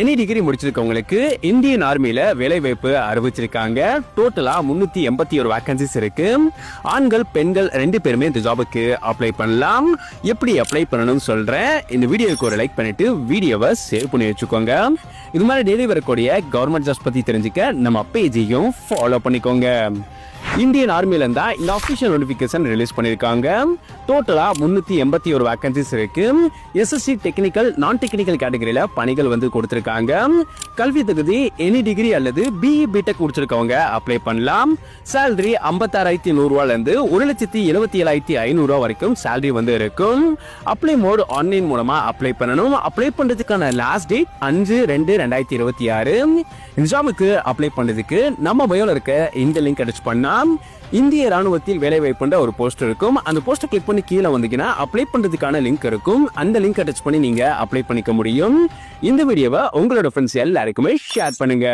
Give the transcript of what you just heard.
Any degree முடிச்சிருக்கவங்களுக்கு Indian ஆர்மியில வேலை வாய்ப்பு அறிவிச்சிருக்காங்க. டோட்டலா முன்னூத்தி எண்பத்தி ஒரு வேகன்சிஸ் இருக்கு. ஆண்கள் பெண்கள் ரெண்டு பேருமே இந்த ஜாபுக்கு அப்ளை பண்ணலாம். எப்படி அப்ளை பண்ணணும்னு சொல்றேன். இந்த வீடியோக்கு ஒரு லைக் பண்ணிட்டு வீடியோவை சேவ் பண்ணி வச்சுக்கோங்க. இது மாதிரி டெய்லி வரக்கூடிய கவர்மெண்ட் ஜாப்ஸ் பத்தி தெரிஞ்சுக்க நம்ம பேஜையும் ஃபாலோ பண்ணிக்கோங்க. இந்தியன் ஆர்மியில இருந்தா இந்த அஃபிஷியல் நோட்டிபிகேஷன் ரிலீஸ் பண்ணிருக்காங்க டோட்டலா முன்னூத்தி எண்பத்தி ஒரு வேகன்சிஸ் இருக்கு. எஸ்எஸ்சி டெக்னிக்கல் நான் டெக்னிக்கல் கேட்டகரியில பணிகள் வந்து கொடுத்திருக்காங்க. கல்வி தகுதி எனி டிகிரி அல்லது பிஇ பிடெக் முடிச்சிருக்கவங்க அப்ளை பண்ணலாம். சேலரி ஐம்பத்தாறாயிரத்தி நூறு இருந்து ஒரு லட்சத்தி எழுபத்தி ஏழாயிரத்தி ஐநூறுரூவா வரைக்கும் சேலரி வந்து இருக்கும். அப்ளை மோட் ஆன்லைன் மூலமா அப்ளை பண்ணணும். அப்ளை பண்றதுக்கான லாஸ்ட் டேட் அஞ்சு ரெண்டு ரெண்டாயிரத்தி இருபத்தி ஆறு. எக்ஸாமுக்கு அப்ளை பண்ணதுக்கு நம்ம பயோல இருக்க இந்த லிங்க் அடிச்சு பண்ணலாம் இந்திய ராணுவத்தில் வேலை வாய்ப்புன்ற ஒரு போஸ்ட் இருக்கும். அந்த போஸ்டர் கிளிக் பண்ணி கீழே வந்தீங்கன்னா அப்ளை பண்றதுக்கான லிங்க் இருக்கும். அந்த லிங்க் டச் பண்ணி நீங்க அப்ளை பண்ணிக்க முடியும். இந்த வீடியோவை உங்களோட ஃப்ரெண்ட்ஸ் எல்லாருக்குமே ஷேர் பண்ணுங்க.